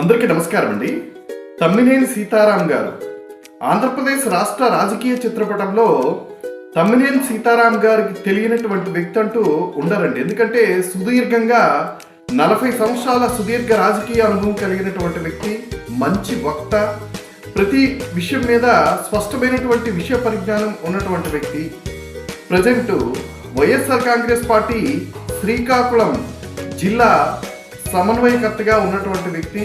అందరికీ నమస్కారం అండి. తమ్మినేని సీతారాం గారు. ఆంధ్రప్రదేశ్ రాష్ట్ర రాజకీయ చిత్రపటంలో తమ్మినేని సీతారాం గారికి తెలియనటువంటి వ్యక్తి అంటూ ఉండరండి. ఎందుకంటే సుదీర్ఘంగా నలభై సంవత్సరాల సుదీర్ఘ రాజకీయ అనుభవం కలిగినటువంటి వ్యక్తి మంచి వక్త ప్రతి విషయం మీద స్పష్టమైనటువంటి విషయ పరిజ్ఞానం ఉన్నటువంటి వ్యక్తి. Present YSR Congress party Srikakulam జిల్లా సమన్వయకర్తగా ఉన్నటువంటి వ్యక్తి.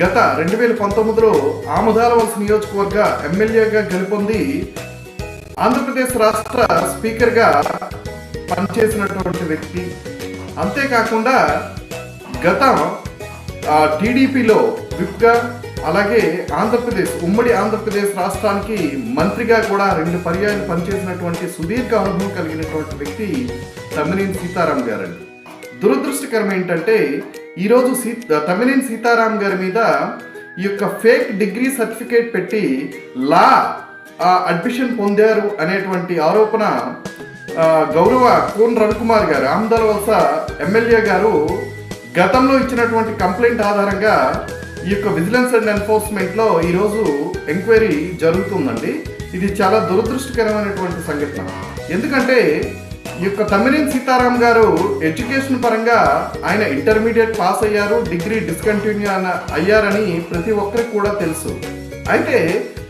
గత రెండు వేల పంతొమ్మిదిలో ఆముదాలవలస నియోజకవర్గ ఎమ్మెల్యేగా గెలుపొంది ఆంధ్రప్రదేశ్ రాష్ట్ర స్పీకర్గా పనిచేసినటువంటి వ్యక్తి. అంతేకాకుండా గత టీడీపీలో విప్గా అలాగే ఆంధ్రప్రదేశ్ ఉమ్మడి ఆంధ్రప్రదేశ్ రాష్ట్రానికి మంత్రిగా కూడా రెండు పర్యాయాలు పనిచేసినటువంటి సుదీర్ఘ అనుభవం కలిగినటువంటి వ్యక్తి తమ్మినేని సీతారాం గారండి. దురదృష్టకరం ఏంటంటే ఈరోజు సీ తమిళిన్ సీతారాం గారి మీద ఈ యొక్క ఫేక్ డిగ్రీ సర్టిఫికేట్ పెట్టి లా అడ్మిషన్ పొందారు అనేటువంటి ఆరోపణ గౌరవ కోన్ రవికుమార్ గారు ఆమదాల వలస ఎమ్మెల్యే గారు గతంలో ఇచ్చినటువంటి కంప్లైంట్ ఆధారంగా ఈ యొక్క విజిలెన్స్ అండ్ ఎన్ఫోర్స్మెంట్లో ఈరోజు ఎంక్వైరీ జరుగుతుందండి. ఇది చాలా దురదృష్టకరమైనటువంటి సంఘటన. ఎందుకంటే యొక్క తమ్మినేని సీతారాం గారు ఎడ్యుకేషన్ పరంగా ఆయన ఇంటర్మీడియట్ పాస్ అయ్యారు డిగ్రీ డిస్కంటిన్యూ అన- అయ్యారని ప్రతి ఒక్కరికి కూడా తెలుసు. అయితే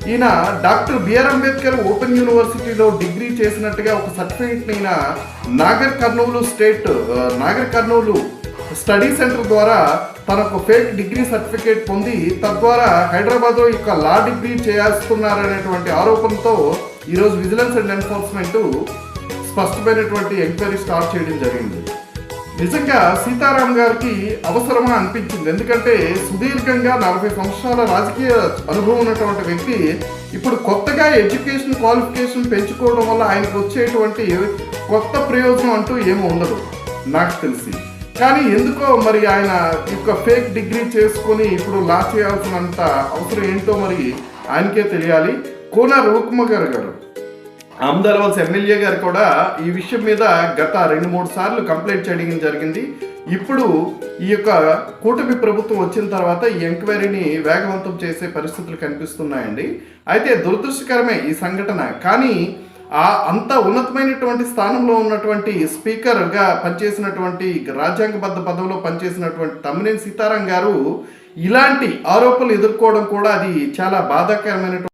ఈయన డాక్టర్ బిఆర్ అంబేద్కర్ ఓపెన్ యూనివర్సిటీలో డిగ్రీ చేసినట్టుగా ఒక సర్టిఫికేట్ ఈయన Nagar Kurnool state Nagar Kurnool study centre ద్వారా తనకు ఫేక్ డిగ్రీ సర్టిఫికేట్ పొంది తద్వారా హైదరాబాద్లో యొక్క లా డిగ్రీ చేస్తున్నారనేటువంటి ఆరోపణతో ఈరోజు విజిలెన్స్ అండ్ ఎన్ఫోర్స్మెంట్ స్పష్టమైనటువంటి ఎంక్వైరీ స్టార్ట్ చేయడం జరిగింది. నిజంగా సీతారాం గారికి అవసరమా అనిపించింది. ఎందుకంటే సుదీర్ఘంగా నలభై సంవత్సరాల రాజకీయ అనుభవం ఉన్నటువంటి వ్యక్తి ఇప్పుడు కొత్తగా ఎడ్యుకేషన్ క్వాలిఫికేషన్ పెంచుకోవడం వల్ల ఆయనకు వచ్చేటువంటి కొత్త ప్రయోజనం అంటూ ఏమీ ఉండదు. నాకు తెలిసి. కానీ ఎందుకో మరి ఆయన యొక్క ఫేక్ డిగ్రీ చేసుకొని ఇప్పుడు లా చేయాల్సినంత అవసరం ఏంటో మరి ఆయనకే తెలియాలి. కోన రవికుమార్ గారు గారు. అహ్మదాబాద్ ఎమ్మెల్యే గారు కూడా ఈ విషయం మీద గత రెండు మూడు సార్లు కంప్లైంట్ చేయడం జరిగింది. ఇప్పుడు ఈ యొక్క కూటమి ప్రభుత్వం వచ్చిన తర్వాత ఈ ఎంక్వైరీని వేగవంతం చేసే పరిస్థితులు కనిపిస్తున్నాయండి. అయితే దురదృష్టకరమే ఈ సంఘటన. కానీ ఆ అంత ఉన్నతమైనటువంటి స్థానంలో ఉన్నటువంటి స్పీకర్గా పనిచేసినటువంటి రాజ్యాంగబద్ధ పదవిలో పనిచేసినటువంటి తమ్మినేని సీతారాం గారు ఇలాంటి ఆరోపణలు ఎదుర్కోవడం కూడా అది చాలా బాధాకరమైనటువంటి